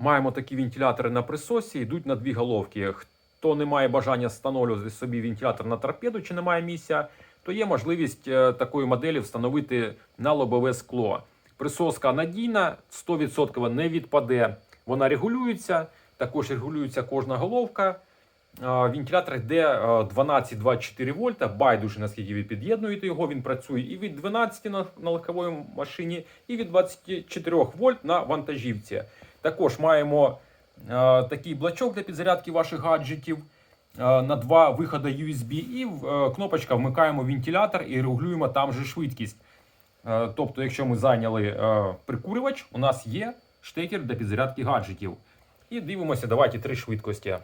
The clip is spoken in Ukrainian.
Маємо такі вентилятори на присосі, йдуть на дві головки. Хто не має бажання встановлювати собі вентилятор на торпеду чи не має місця, то є можливість е, такої моделі встановити на лобове скло. Присоска надійна, 100% не відпаде. Вона регулюється, також регулюється кожна головка. Е, Вентилятор йде е, 12-24 вольта, байдуже наскільки ви під'єднуєте його, він працює і від 12 на, на легковій машині, і від 24 вольт на вантажівці. Також маємо е, такий блочок для підзарядки ваших гаджетів е, на два виходи USB, і е, кнопочка вмикаємо вентилятор і регулюємо там же швидкість. Тобто, якщо ми зайняли прикурювач, у нас є штекер для підзарядки гаджетів. І дивимося, давайте три швидкості.